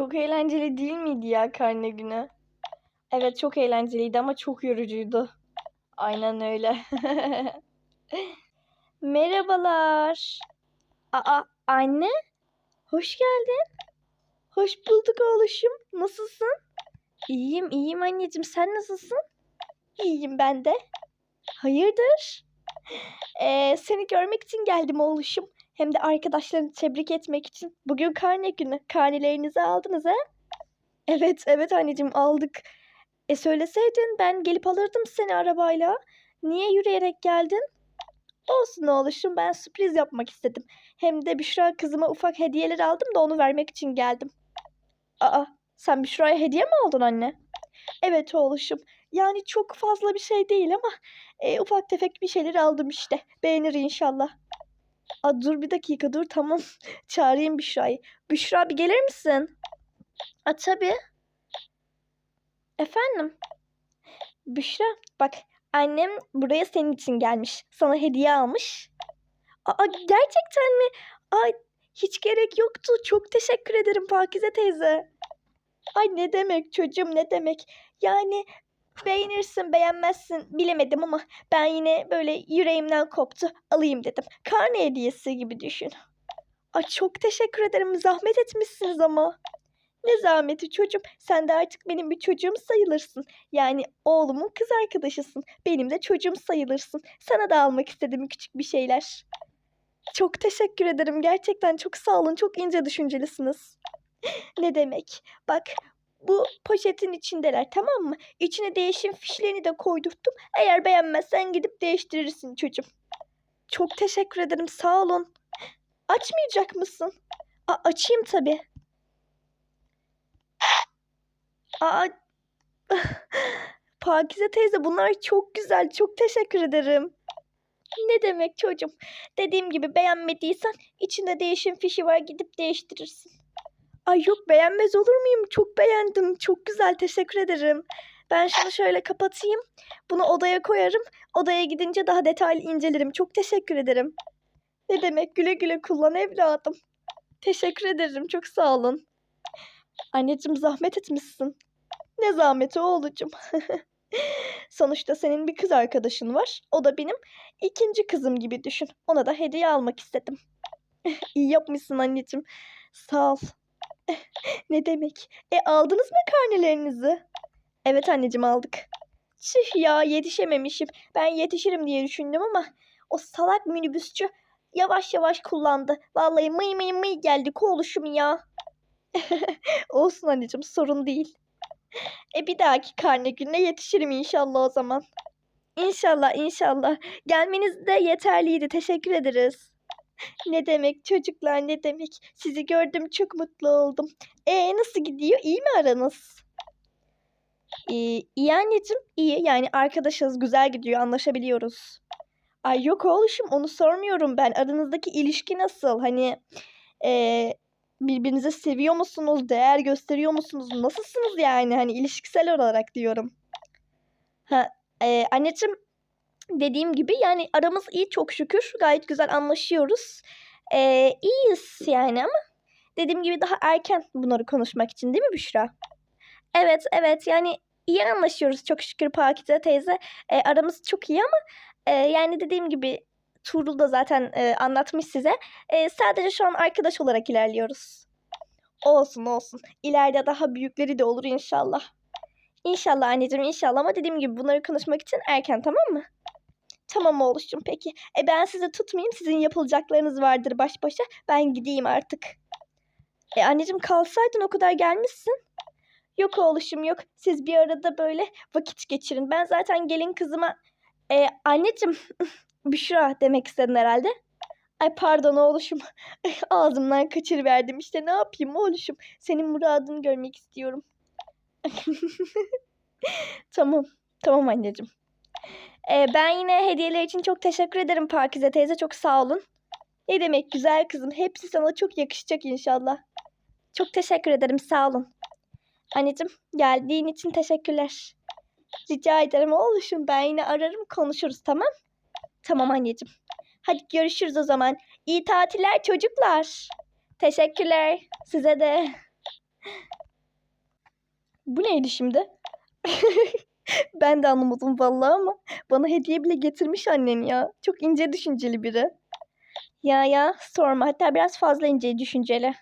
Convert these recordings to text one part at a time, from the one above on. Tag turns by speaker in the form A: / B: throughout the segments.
A: Çok eğlenceli değil miydi ya karne günü? Evet çok eğlenceliydi ama çok yorucuydu. Aynen öyle. Merhabalar. Aa anne. Hoş geldin. Hoş bulduk oğluşum. Nasılsın? İyiyim, iyiyim anneciğim. Sen nasılsın? İyiyim ben de. Hayırdır? Ee, seni görmek için geldim oğluşum. Hem de arkadaşlarını tebrik etmek için. Bugün karne günü. Karnelerinizi aldınız ha? Evet, evet anneciğim aldık. E söyleseydin ben gelip alırdım seni arabayla. Niye yürüyerek geldin? Olsun oğluşum ben sürpriz yapmak istedim. Hem de Büşra kızıma ufak hediyeler aldım da onu vermek için geldim. Aa sen Büşra'ya hediye mi aldın anne? Evet oğluşum. Yani çok fazla bir şey değil ama e, ufak tefek bir şeyler aldım işte. Beğenir inşallah. Aa, dur bir dakika dur tamam. Çağırayım Büşra'yı. Büşra bir gelir misin? Aa, tabii. Efendim? Büşra bak annem buraya senin için gelmiş. Sana hediye almış. Aa gerçekten mi? Ay hiç gerek yoktu. Çok teşekkür ederim Pakize teyze. Ay ne demek çocuğum ne demek. Yani beğenirsin beğenmezsin bilemedim ama ben yine böyle yüreğimden koptu alayım dedim. Karne hediyesi gibi düşün. Ay çok teşekkür ederim zahmet etmişsiniz ama. Ne zahmeti çocuğum. Sen de artık benim bir çocuğum sayılırsın. Yani oğlumun kız arkadaşısın. Benim de çocuğum sayılırsın. Sana da almak istedim küçük bir şeyler. Çok teşekkür ederim. Gerçekten çok sağ olun. Çok ince düşüncelisiniz. ne demek? Bak bu poşetin içindeler tamam mı? İçine değişim fişlerini de koydurttum. Eğer beğenmezsen gidip değiştirirsin çocuğum. Çok teşekkür ederim. Sağ olun. Açmayacak mısın? A- açayım tabii. Aa, Pakize teyze bunlar çok güzel. Çok teşekkür ederim. Ne demek çocuğum? Dediğim gibi beğenmediysen içinde değişim fişi var gidip değiştirirsin. Ay yok beğenmez olur muyum? Çok beğendim. Çok güzel. Teşekkür ederim. Ben şunu şöyle kapatayım. Bunu odaya koyarım. Odaya gidince daha detaylı incelerim. Çok teşekkür ederim. Ne demek? Güle güle kullan evladım. Teşekkür ederim. Çok sağ olun. Anneciğim zahmet etmişsin. Ne zahmeti oğlucum. Sonuçta senin bir kız arkadaşın var. O da benim ikinci kızım gibi düşün. Ona da hediye almak istedim. İyi yapmışsın anneciğim. Sağ ol. ne demek? E aldınız mı karnelerinizi? Evet anneciğim aldık. Çüh ya yetişememişim. Ben yetişirim diye düşündüm ama o salak minibüsçü yavaş yavaş kullandı. Vallahi mıy mıy mıy geldi koğluşum ya. Olsun anneciğim sorun değil. E bir dahaki karne gününe yetişirim inşallah o zaman. İnşallah inşallah. Gelmeniz de yeterliydi. Teşekkür ederiz. Ne demek çocuklar ne demek. Sizi gördüm çok mutlu oldum. E nasıl gidiyor? İyi mi aranız? Ee, iyi anneciğim iyi. Yani arkadaşız güzel gidiyor anlaşabiliyoruz. Ay yok oğluşum onu sormuyorum ben. Aranızdaki ilişki nasıl? Hani e, birbirinizi seviyor musunuz? Değer gösteriyor musunuz? Nasılsınız yani? Hani ilişkisel olarak diyorum. Ha, e, anneciğim dediğim gibi yani aramız iyi çok şükür. Gayet güzel anlaşıyoruz. E, iyiyiz yani ama dediğim gibi daha erken bunları konuşmak için değil mi Büşra? Evet evet yani iyi anlaşıyoruz çok şükür Pakize teyze. E, aramız çok iyi ama e, yani dediğim gibi Tuğrul da zaten e, anlatmış size. E, sadece şu an arkadaş olarak ilerliyoruz. Olsun olsun. İleride daha büyükleri de olur inşallah. İnşallah anneciğim inşallah ama dediğim gibi bunları konuşmak için erken tamam mı? Tamam oğluşum peki. E ben sizi tutmayayım. Sizin yapılacaklarınız vardır baş başa. Ben gideyim artık. E anneciğim kalsaydın o kadar gelmişsin. Yok oğluşum yok. Siz bir arada böyle vakit geçirin. Ben zaten gelin kızıma... E anneciğim Büşra demek istedin herhalde. Ay pardon oğluşum. Ağzımdan kaçırıverdim işte ne yapayım oğluşum. Senin muradını görmek istiyorum. tamam. Tamam anneciğim. Ee, ben yine hediyeler için çok teşekkür ederim Pakize teyze. Çok sağ olun. Ne demek güzel kızım. Hepsi sana çok yakışacak inşallah. Çok teşekkür ederim. Sağ olun. Anneciğim geldiğin için teşekkürler. Rica ederim oğluşum. Ben yine ararım konuşuruz tamam Tamam anneciğim. Hadi görüşürüz o zaman. İyi tatiller çocuklar. Teşekkürler. Size de. Bu neydi şimdi? ben de anlamadım vallahi ama bana hediye bile getirmiş annen ya. Çok ince düşünceli biri. Ya ya sorma hatta biraz fazla ince düşünceli.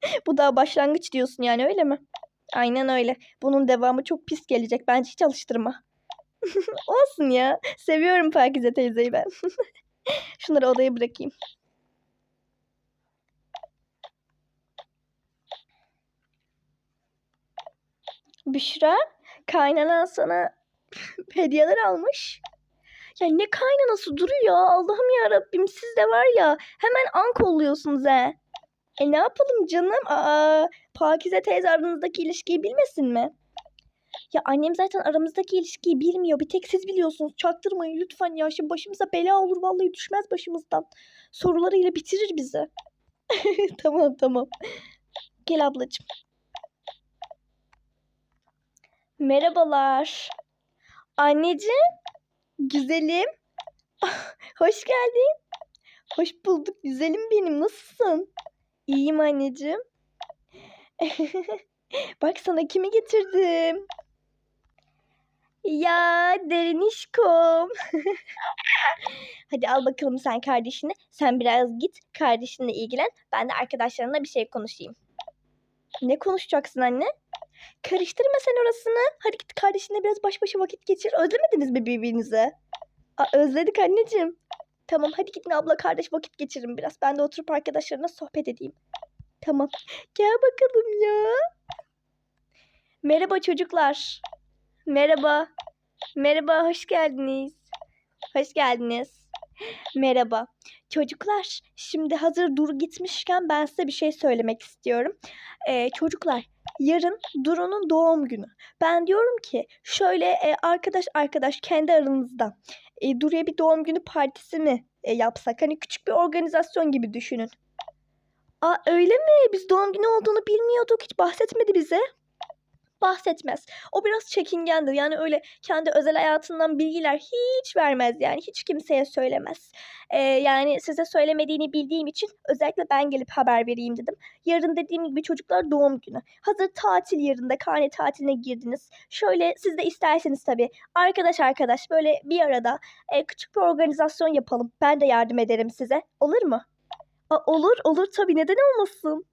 A: Bu daha başlangıç diyorsun yani öyle mi? Aynen öyle. Bunun devamı çok pis gelecek. Bence hiç alıştırma. Olsun ya. Seviyorum Pakize teyzeyi ben. Şunları odaya bırakayım. Büşra, kaynanan sana hediyeler almış. Ya ne kaynanası duruyor Allah'ım ya Rabbim siz de var ya hemen an kolluyorsunuz he. E ne yapalım canım? Aa, Pakize teyze aranızdaki ilişkiyi bilmesin mi? Ya annem zaten aramızdaki ilişkiyi bilmiyor. Bir tek siz biliyorsunuz. Çaktırmayın lütfen ya. Şimdi başımıza bela olur. Vallahi düşmez başımızdan. Sorularıyla bitirir bizi. tamam tamam. Gel ablacığım. Merhabalar. Anneciğim. Güzelim. Hoş geldin. Hoş bulduk güzelim benim. Nasılsın? İyiyim anneciğim. Bak sana kimi getirdim. Ya derinişkom. Hadi al bakalım sen kardeşini. Sen biraz git kardeşinle ilgilen. Ben de arkadaşlarımla bir şey konuşayım. Ne konuşacaksın anne? Karıştırma sen orasını. Hadi git kardeşinle biraz baş başa vakit geçir. Özlemediniz mi birbirinizi? Aa, özledik anneciğim. Tamam hadi gidin abla kardeş vakit geçirin biraz. Ben de oturup arkadaşlarına sohbet edeyim. Tamam. Gel bakalım ya. Merhaba çocuklar. Merhaba. Merhaba, hoş geldiniz. Hoş geldiniz. Merhaba. Çocuklar, şimdi hazır Duru gitmişken ben size bir şey söylemek istiyorum. Ee, çocuklar, yarın Duru'nun doğum günü. Ben diyorum ki şöyle e, arkadaş arkadaş kendi aranızda e, Duru'ya bir doğum günü partisi mi e, yapsak? Hani küçük bir organizasyon gibi düşünün. Aa öyle mi? Biz doğum günü olduğunu bilmiyorduk. Hiç bahsetmedi bize. Bahsetmez. O biraz çekingendir. Yani öyle kendi özel hayatından bilgiler hiç vermez. Yani hiç kimseye söylemez. Ee, yani size söylemediğini bildiğim için özellikle ben gelip haber vereyim dedim. Yarın dediğim gibi çocuklar doğum günü. Hazır tatil yerinde karne tatiline girdiniz. Şöyle siz de isterseniz tabii arkadaş arkadaş böyle bir arada e, küçük bir organizasyon yapalım. Ben de yardım ederim size. Olur mu? Aa, olur olur tabii neden olmasın?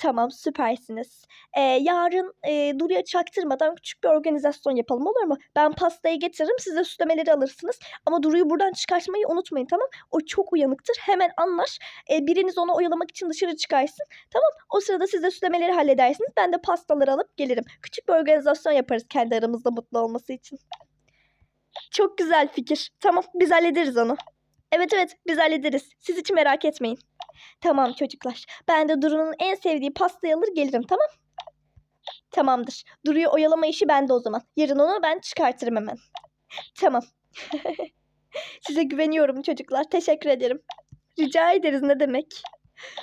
A: Tamam süpersiniz. Ee, yarın e, Duru'ya çaktırmadan küçük bir organizasyon yapalım olur mu? Ben pastayı getiririm siz de süslemeleri alırsınız. Ama Duru'yu buradan çıkartmayı unutmayın tamam? O çok uyanıktır hemen anlar. Ee, biriniz onu oyalamak için dışarı çıkarsın. Tamam o sırada siz de süslemeleri halledersiniz. Ben de pastaları alıp gelirim. Küçük bir organizasyon yaparız kendi aramızda mutlu olması için. Çok güzel fikir. Tamam biz hallederiz onu. Evet evet biz hallederiz. Siz hiç merak etmeyin. Tamam çocuklar. Ben de Duru'nun en sevdiği pastayı alır gelirim tamam? Tamamdır. Duru'yu oyalama işi bende o zaman. Yarın onu ben çıkartırım hemen. Tamam. Size güveniyorum çocuklar. Teşekkür ederim. Rica ederiz ne demek.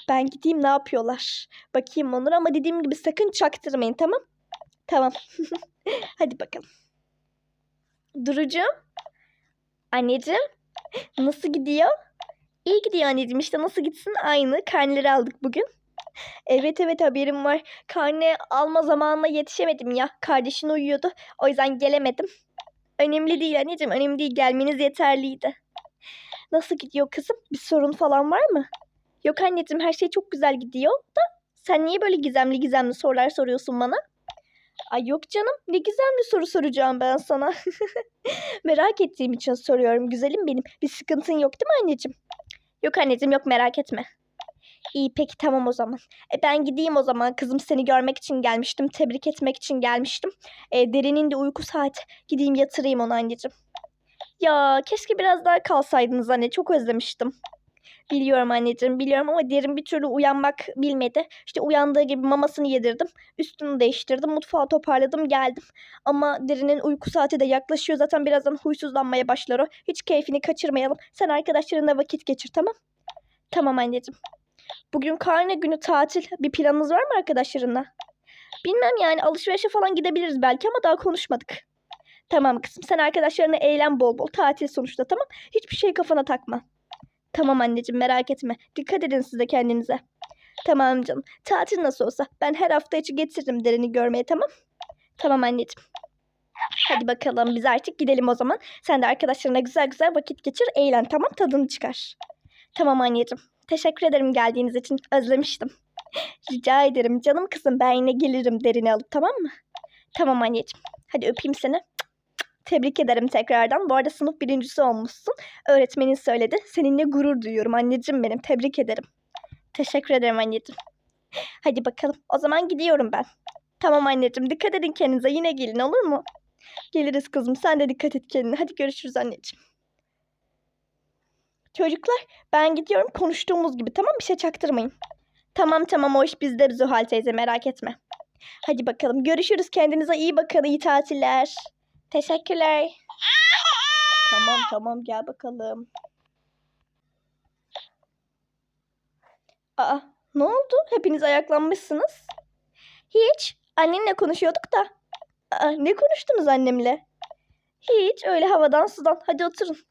A: Ben gideyim ne yapıyorlar. Bakayım onlara ama dediğim gibi sakın çaktırmayın tamam? Tamam. Hadi bakalım. Durucuğum. Anneciğim. Nasıl gidiyor? İyi gidiyor anneciğim işte nasıl gitsin aynı. Karneleri aldık bugün. Evet evet haberim var. Karne alma zamanına yetişemedim ya. Kardeşin uyuyordu. O yüzden gelemedim. Önemli değil anneciğim. Önemli değil. Gelmeniz yeterliydi. Nasıl gidiyor kızım? Bir sorun falan var mı? Yok anneciğim her şey çok güzel gidiyor da sen niye böyle gizemli gizemli sorular soruyorsun bana? Ay yok canım ne gizemli soru soracağım ben sana. Merak ettiğim için soruyorum güzelim benim. Bir sıkıntın yok değil mi anneciğim? Yok anneciğim yok merak etme. İyi peki tamam o zaman. E, ben gideyim o zaman. Kızım seni görmek için gelmiştim. Tebrik etmek için gelmiştim. E, derinin de uyku saati. Gideyim yatırayım onu anneciğim. Ya keşke biraz daha kalsaydınız anne. Çok özlemiştim. Biliyorum anneciğim biliyorum ama derin bir türlü uyanmak bilmedi. İşte uyandığı gibi mamasını yedirdim. Üstünü değiştirdim. Mutfağı toparladım geldim. Ama derinin uyku saati de yaklaşıyor. Zaten birazdan huysuzlanmaya başlar o. Hiç keyfini kaçırmayalım. Sen arkadaşlarınla vakit geçir tamam? Tamam anneciğim. Bugün karne günü tatil. Bir planınız var mı arkadaşlarınla? Bilmem yani alışverişe falan gidebiliriz belki ama daha konuşmadık. Tamam kızım sen arkadaşlarına eğlen bol bol. Tatil sonuçta tamam. Hiçbir şey kafana takma. Tamam anneciğim merak etme. Dikkat edin siz de kendinize. Tamam canım. Tatil nasıl olsa ben her hafta içi getiririm derini görmeye tamam. Tamam anneciğim. Hadi bakalım biz artık gidelim o zaman. Sen de arkadaşlarına güzel güzel vakit geçir, eğlen tamam tadını çıkar. Tamam anneciğim. Teşekkür ederim geldiğiniz için. Özlemiştim. Rica ederim canım kızım ben yine gelirim derini alıp tamam mı? Tamam anneciğim. Hadi öpeyim seni. Tebrik ederim tekrardan. Bu arada sınıf birincisi olmuşsun. Öğretmenin söyledi. Seninle gurur duyuyorum anneciğim benim. Tebrik ederim. Teşekkür ederim anneciğim. Hadi bakalım. O zaman gidiyorum ben. Tamam anneciğim. Dikkat edin kendinize. Yine gelin olur mu? Geliriz kızım. Sen de dikkat et kendine. Hadi görüşürüz anneciğim. Çocuklar ben gidiyorum. Konuştuğumuz gibi tamam Bir şey çaktırmayın. Tamam tamam iş bizde Zuhal teyze merak etme. Hadi bakalım. Görüşürüz. Kendinize iyi bakın. İyi tatiller. Teşekkürler. Tamam tamam gel bakalım. Aa ne oldu? Hepiniz ayaklanmışsınız. Hiç. Annenle konuşuyorduk da. Aa, ne konuştunuz annemle? Hiç öyle havadan sudan. Hadi oturun.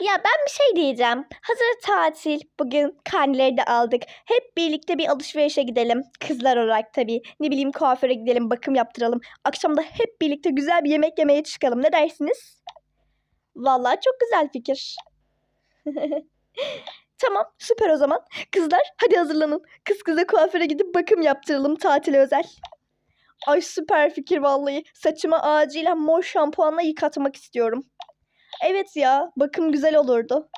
A: ya ben bir şey diyeceğim. Hazır tatil. Bugün karneleri de aldık. Hep birlikte bir alışverişe gidelim. Kızlar olarak tabii. Ne bileyim kuaföre gidelim, bakım yaptıralım. Akşam da hep birlikte güzel bir yemek yemeye çıkalım. Ne dersiniz? Vallahi çok güzel fikir. tamam süper o zaman. Kızlar hadi hazırlanın. Kız kıza kuaföre gidip bakım yaptıralım tatile özel. Ay süper fikir vallahi. Saçımı acilen mor şampuanla yıkatmak istiyorum. Evet ya bakım güzel olurdu.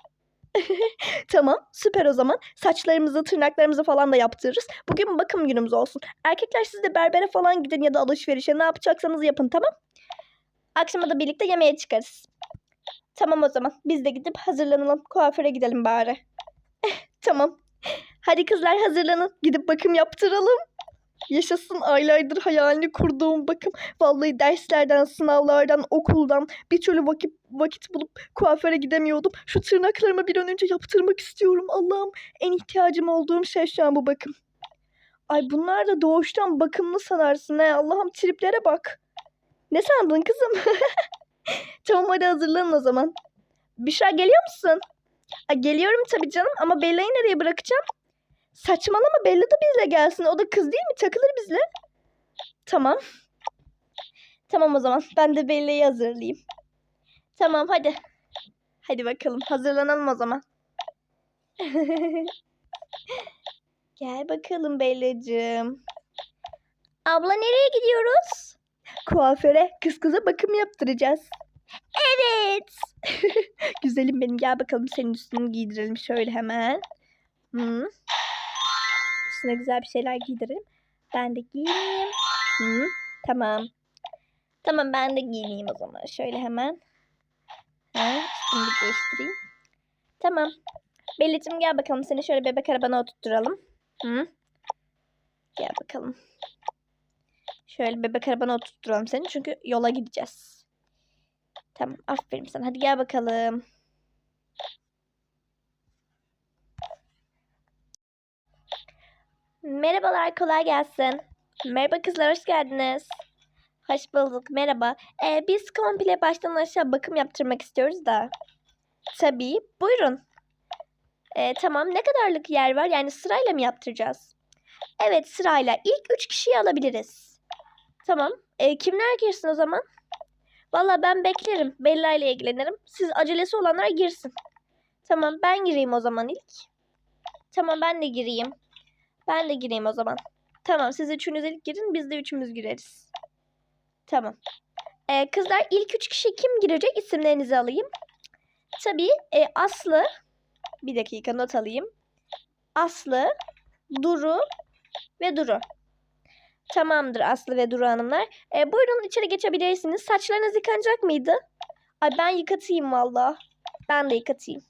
A: tamam süper o zaman. Saçlarımızı tırnaklarımızı falan da yaptırırız. Bugün bakım günümüz olsun. Erkekler siz de berbere falan gidin ya da alışverişe ne yapacaksanız yapın tamam. Akşama da birlikte yemeğe çıkarız. Tamam o zaman. Biz de gidip hazırlanalım. Kuaföre gidelim bari. tamam. Hadi kızlar hazırlanın. Gidip bakım yaptıralım. Yaşasın aylardır hayalini kurduğum bakım. Vallahi derslerden, sınavlardan, okuldan bir türlü vakit, vakit bulup kuaföre gidemiyordum. Şu tırnaklarımı bir an önce yaptırmak istiyorum. Allah'ım en ihtiyacım olduğum şey şu an bu bakım. Ay bunlar da doğuştan bakımlı sanarsın he. Allah'ım triplere bak. Ne sandın kızım? tamam hadi hazırlanın o zaman. Büşra geliyor musun? Ay, geliyorum tabii canım ama Bella'yı nereye bırakacağım? Saçmalama Bella da bizle gelsin. O da kız değil mi? Takılır bizle. Tamam. Tamam o zaman. Ben de Bella'yı hazırlayayım. Tamam hadi. Hadi bakalım. Hazırlanalım o zaman. Gel bakalım Bella'cığım. Abla nereye gidiyoruz? Kuaföre kız kıza bakım yaptıracağız. Evet. Güzelim benim. Gel bakalım senin üstünü giydirelim şöyle hemen. Hı. Üstüne güzel bir şeyler giydirelim. Ben de giyineyim. Hı. Tamam. Tamam ben de giyineyim o zaman. Şöyle hemen. Ha, üstümü değiştireyim. Tamam. Bellicim gel bakalım. Seni şöyle bebek arabana oturtturalım. Hı. Gel bakalım. Şöyle bebek arabana oturtturalım seni. Çünkü yola gideceğiz. Tamam. Aferin sana. Hadi gel bakalım. Merhabalar, kolay gelsin. Merhaba kızlar, hoş geldiniz. Hoş bulduk, merhaba. Ee, biz komple baştan aşağı bakım yaptırmak istiyoruz da. Tabii, buyurun. Ee, tamam, ne kadarlık yer var? Yani sırayla mı yaptıracağız? Evet, sırayla. İlk üç kişiyi alabiliriz. Tamam. Ee, kimler girsin o zaman? Valla ben beklerim. Bella ile ilgilenirim. Siz acelesi olanlar girsin. Tamam, ben gireyim o zaman ilk. Tamam, ben de gireyim. Ben de gireyim o zaman. Tamam siz üçünüz ilk girin biz de üçümüz gireriz. Tamam. Ee, kızlar ilk üç kişi kim girecek isimlerinizi alayım. Tabii e, Aslı. Bir dakika not alayım. Aslı, Duru ve Duru. Tamamdır Aslı ve Duru hanımlar. E, buyurun içeri geçebilirsiniz. Saçlarınız yıkanacak mıydı? Ay ben yıkatayım valla. Ben de yıkatayım.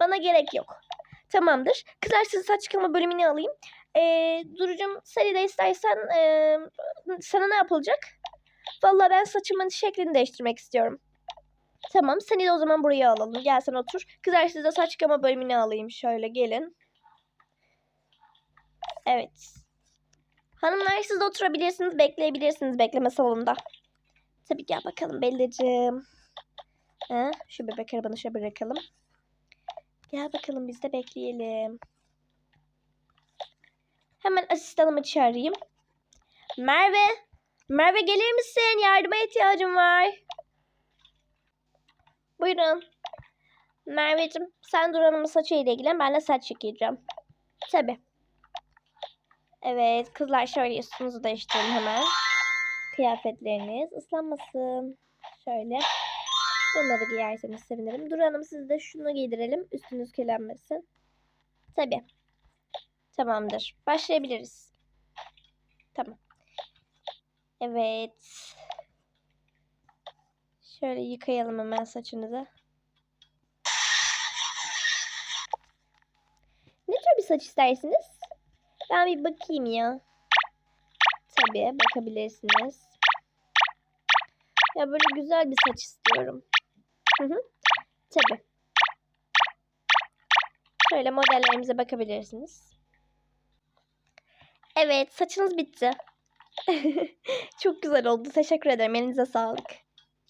A: Bana gerek yok. Tamamdır. Kızlar sizi saç yıkama bölümünü alayım. Ee, Duru'cum seni de istersen ee, sana ne yapılacak? Vallahi ben saçımın şeklini değiştirmek istiyorum. Tamam seni de o zaman buraya alalım. Gel sen otur. Kızlar size saç yıkama bölümünü alayım. Şöyle gelin. Evet. Hanımlar siz de oturabilirsiniz. Bekleyebilirsiniz bekleme salonunda. Tabii gel bakalım Bellacığım. Ha, şu bebek arabanı şöyle bırakalım. Gel bakalım biz de bekleyelim. Hemen asistanımı çağırayım. Merve. Merve gelir misin? Yardıma ihtiyacım var. Buyurun. Merveciğim sen Dur Hanım'ın saçıyla ilgilen. Ben de saç yıkayacağım. Tabii. Evet kızlar şöyle üstünüzü değiştirin hemen. Kıyafetleriniz ıslanmasın. Şöyle. Bunları giyerseniz sevinirim. Dur Hanım siz de şunu giydirelim. Üstünüz kirlenmesin. Tabii. Tamamdır. Başlayabiliriz. Tamam. Evet. Şöyle yıkayalım hemen saçınızı. Ne tür bir saç istersiniz? Ben bir bakayım ya. Tabii bakabilirsiniz. Ya böyle güzel bir saç istiyorum. Hı hı. Tabii. Şöyle modellerimize bakabilirsiniz. Evet, saçınız bitti. Çok güzel oldu. Teşekkür ederim. Elinize sağlık.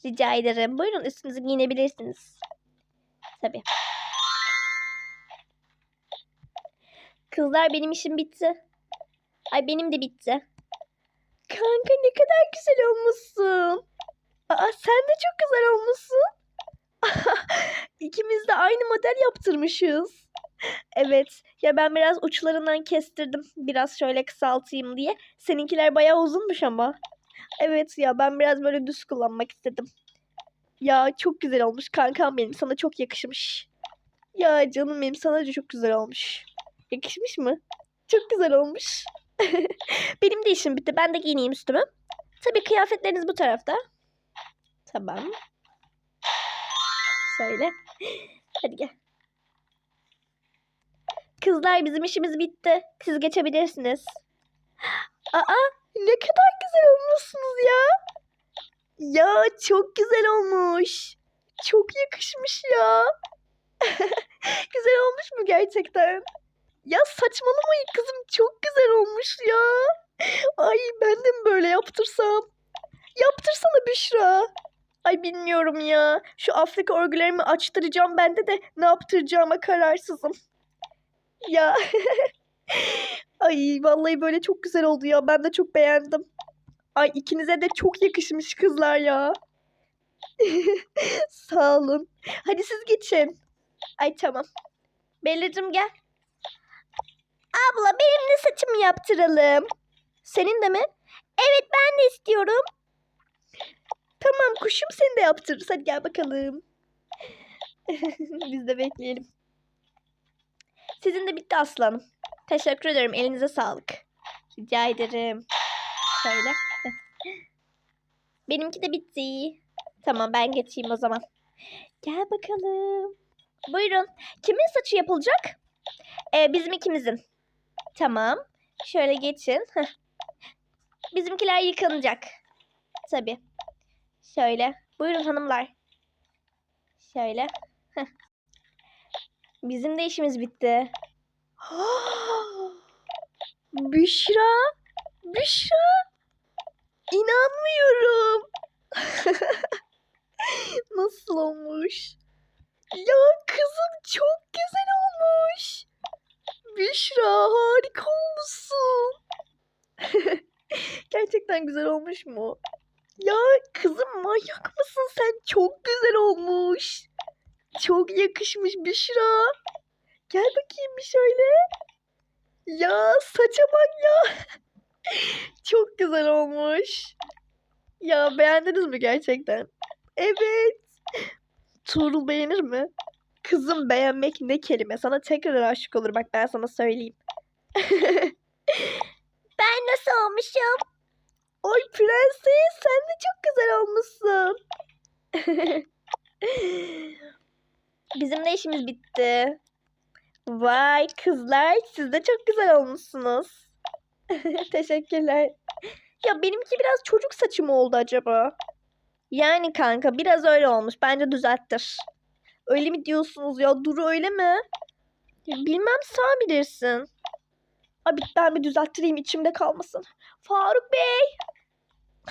A: Rica ederim. Buyurun üstünüzü giyinebilirsiniz. Tabii. Kızlar benim işim bitti. Ay benim de bitti. Kanka ne kadar güzel olmuşsun. Aa sen de çok güzel olmuşsun. İkimiz de aynı model yaptırmışız. Evet. Ya ben biraz uçlarından kestirdim. Biraz şöyle kısaltayım diye. Seninkiler bayağı uzunmuş ama. Evet ya ben biraz böyle düz kullanmak istedim. Ya çok güzel olmuş kankam benim. Sana çok yakışmış. Ya canım benim sana da çok güzel olmuş. Yakışmış mı? Çok güzel olmuş. benim de işim bitti. Ben de giyineyim üstümü. Tabii kıyafetleriniz bu tarafta. Tamam. Şöyle. Hadi gel. Kızlar bizim işimiz bitti. Siz geçebilirsiniz. Aa ne kadar güzel olmuşsunuz ya. Ya çok güzel olmuş. Çok yakışmış ya. güzel olmuş mu gerçekten? Ya saçmalamayın kızım çok güzel olmuş ya. Ay ben de mi böyle yaptırsam? Yaptırsana Büşra. Ay bilmiyorum ya. Şu Afrika örgülerimi açtıracağım bende de ne yaptıracağıma kararsızım. Ya. Ay vallahi böyle çok güzel oldu ya. Ben de çok beğendim. Ay ikinize de çok yakışmış kızlar ya. Sağ olun. Hadi siz geçin. Ay tamam. Belircim gel. Abla benim de saçımı yaptıralım. Senin de mi? Evet ben de istiyorum. Tamam kuşum seni de yaptırırız. Hadi gel bakalım. Biz de bekleyelim. Sizin de bitti aslanım. Teşekkür ederim. Elinize sağlık. Rica ederim. Şöyle. Benimki de bitti. Tamam ben geçeyim o zaman. Gel bakalım. Buyurun. Kimin saçı yapılacak? Ee, bizim ikimizin. Tamam. Şöyle geçin. Bizimkiler yıkanacak. Tabii. Şöyle. Buyurun hanımlar. Şöyle. Bizim de işimiz bitti. Büşra. Büşra. İnanmıyorum. Nasıl olmuş? Ya kızım çok güzel olmuş. Büşra harika olmuşsun. Gerçekten güzel olmuş mu? Ya kızım manyak mısın sen? Çok güzel olmuş. Çok yakışmış Büşra. Gel bakayım bir şöyle. Ya saça bak ya. Çok güzel olmuş. Ya beğendiniz mi gerçekten? Evet. Tuğrul beğenir mi? Kızım beğenmek ne kelime? Sana tekrar aşık olur bak ben sana söyleyeyim. ben nasıl olmuşum? Oy prenses sen de çok güzel olmuşsun. Bizim de işimiz bitti. Vay kızlar siz de çok güzel olmuşsunuz. Teşekkürler. Ya benimki biraz çocuk saçı mı oldu acaba? Yani kanka biraz öyle olmuş. Bence düzelttir. Öyle mi diyorsunuz ya? Duru öyle mi? Bilmem sen bilirsin. Abi ben bir düzelttireyim içimde kalmasın. Faruk Bey.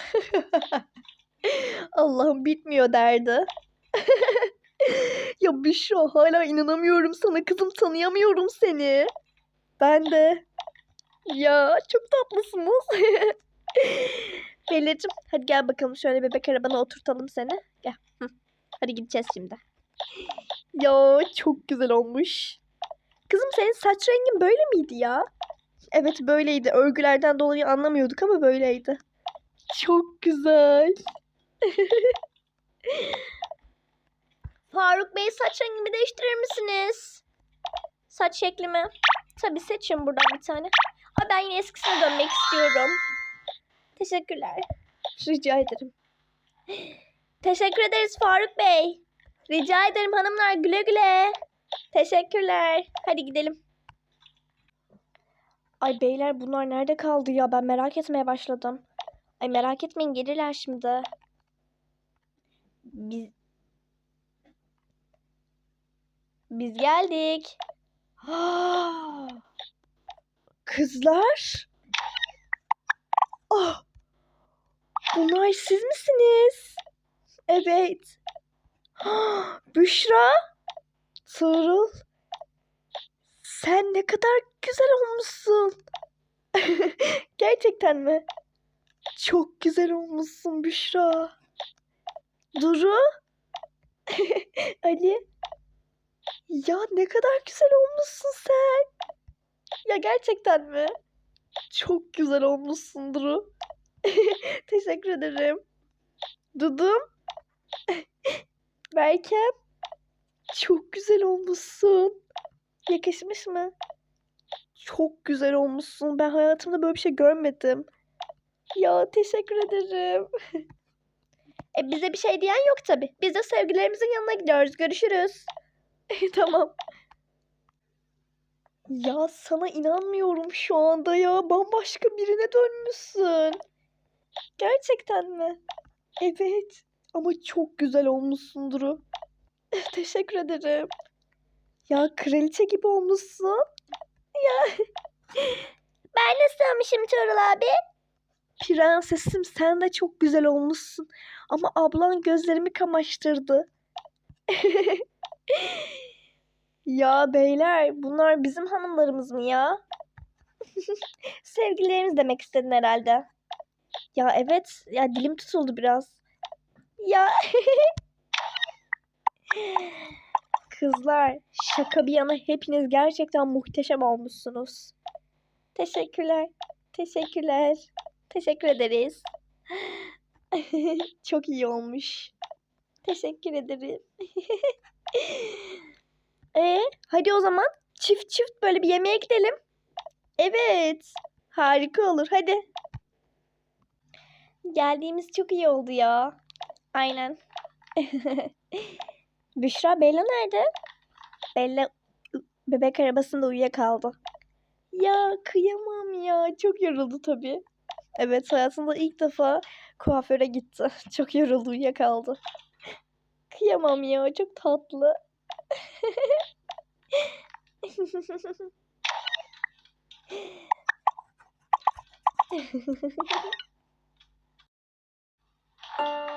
A: Allah'ım bitmiyor derdi. ya Büşra hala inanamıyorum sana kızım tanıyamıyorum seni. Ben de. Ya çok tatlısınız. Pelin'cim hadi gel bakalım şöyle bebek arabana oturtalım seni. Gel. Hadi gideceğiz şimdi. Ya çok güzel olmuş. Kızım senin saç rengin böyle miydi ya? Evet böyleydi. Örgülerden dolayı anlamıyorduk ama böyleydi. Çok güzel. Faruk Bey saç rengimi değiştirir misiniz? Saç şeklimi. Tabii seçin buradan bir tane. Aa, ben yine eskisine dönmek istiyorum. Teşekkürler. Rica ederim. Teşekkür ederiz Faruk Bey. Rica ederim hanımlar güle güle. Teşekkürler. Hadi gidelim. Ay beyler bunlar nerede kaldı ya? Ben merak etmeye başladım. Ay merak etmeyin gelirler şimdi. Biz Biz geldik. Kızlar. Ah. Bunlar siz misiniz? Evet. Büşra. Tuğrul. Sen ne kadar güzel olmuşsun. Gerçekten mi? Çok güzel olmuşsun Büşra. Duru. Ali. Ya ne kadar güzel olmuşsun sen. Ya gerçekten mi? Çok güzel olmuşsun Duru. Teşekkür ederim. Dudum. Berkem. Çok güzel olmuşsun. Yakışmış mı? Çok güzel olmuşsun. Ben hayatımda böyle bir şey görmedim. Ya teşekkür ederim. E bize bir şey diyen yok tabi. Biz de sevgilerimizin yanına gidiyoruz. Görüşürüz. tamam. Ya sana inanmıyorum şu anda ya. Bambaşka birine dönmüşsün. Gerçekten mi? Evet. Ama çok güzel olmuşsun Duru. Teşekkür ederim. Ya kraliçe gibi olmuşsun. Ya. Ben nasıl olmuşum Tuğrul abi? Prensesim sen de çok güzel olmuşsun. Ama ablan gözlerimi kamaştırdı. Ya beyler bunlar bizim hanımlarımız mı ya? Sevgililerimiz demek istedin herhalde. Ya evet ya dilim tutuldu biraz. Ya Kızlar şaka bir yana hepiniz gerçekten muhteşem olmuşsunuz. Teşekkürler. Teşekkürler. Teşekkür ederiz. Çok iyi olmuş. Teşekkür ederim. e, hadi o zaman çift çift böyle bir yemeğe gidelim. Evet. Harika olur. Hadi. Geldiğimiz çok iyi oldu ya. Aynen. Büşra Bella nerede? Bella bebek arabasında uyuyakaldı. Ya kıyamam ya. Çok yoruldu tabii. Evet hayatında ilk defa kuaföre gitti. Çok yoruldu uyuyakaldı kıyamam ya. Çok tatlı.